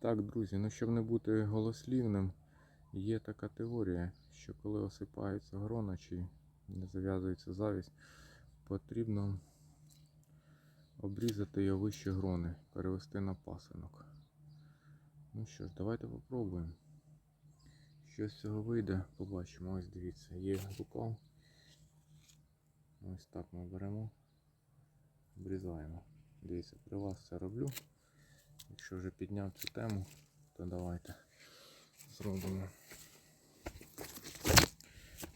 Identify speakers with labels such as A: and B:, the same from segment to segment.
A: Так, друзі, ну щоб не бути голослівним, є така теорія, що коли осипається грона чи не зав'язується завість, потрібно обрізати його вище грони, перевести на пасинок. Ну що ж, давайте попробуємо. Що з цього вийде, побачимо. Ось дивіться, є рукав. Ось так ми беремо, обрізаємо. Дивіться, при вас це роблю. Якщо вже підняв цю тему, то давайте зробимо.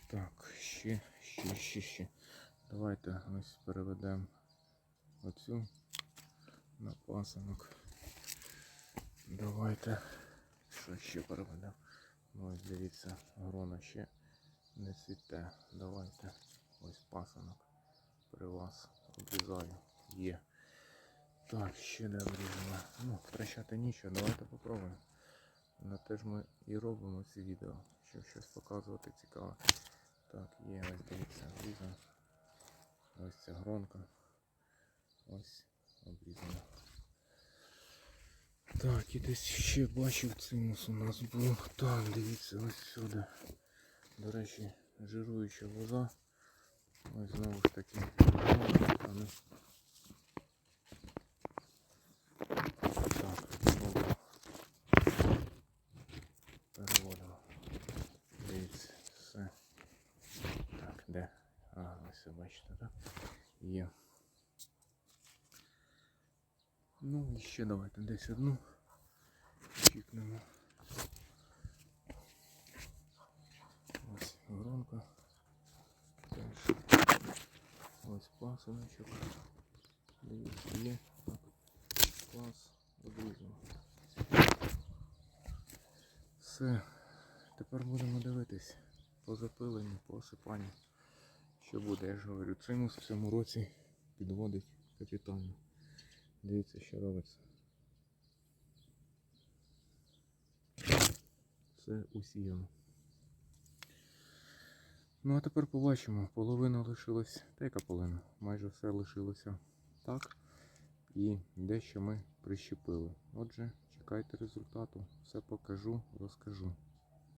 A: Так, ще, ще, ще, ще. Давайте ось переведемо оцю на пасинок. Давайте. Що ще переведемо? Ну ось дивіться, грона ще не цвіте. Давайте ось пасинок при вас обрізаю. Є. Так, ще не обрізано. Ну, втрачати нічого, давайте попробуємо. На те ж ми і робимо ці відео, щоб щось показувати цікаве. Так, є, ось дивіться, обрізано. Ось ця гронка. Ось обрізано. Так, і десь ще бачив цимус у нас був. Так, дивіться, ось сюди. До речі, жируюча лоза. Ось знову ж таки. А ну. Так, добре. Переводимо. Дивіться, все. Так, де? Ви бачите, так? Є. Ну і ще давайте десь одну. Чікнемо. Ось громко. Теж. Ось пасуночок. Дивіться, є. Так. Клас. Обрізано. Все. Тепер будемо дивитись по запиленню, по осипанню. Що буде, я ж говорю, цимус в цьому році підводить капітально. Дивіться, що робиться. Все усіяно. Ну а тепер побачимо. Половина лишилась, та яка половина? Майже все лишилося так. І дещо ми прищепили. Отже, чекайте результату. Все покажу, розкажу.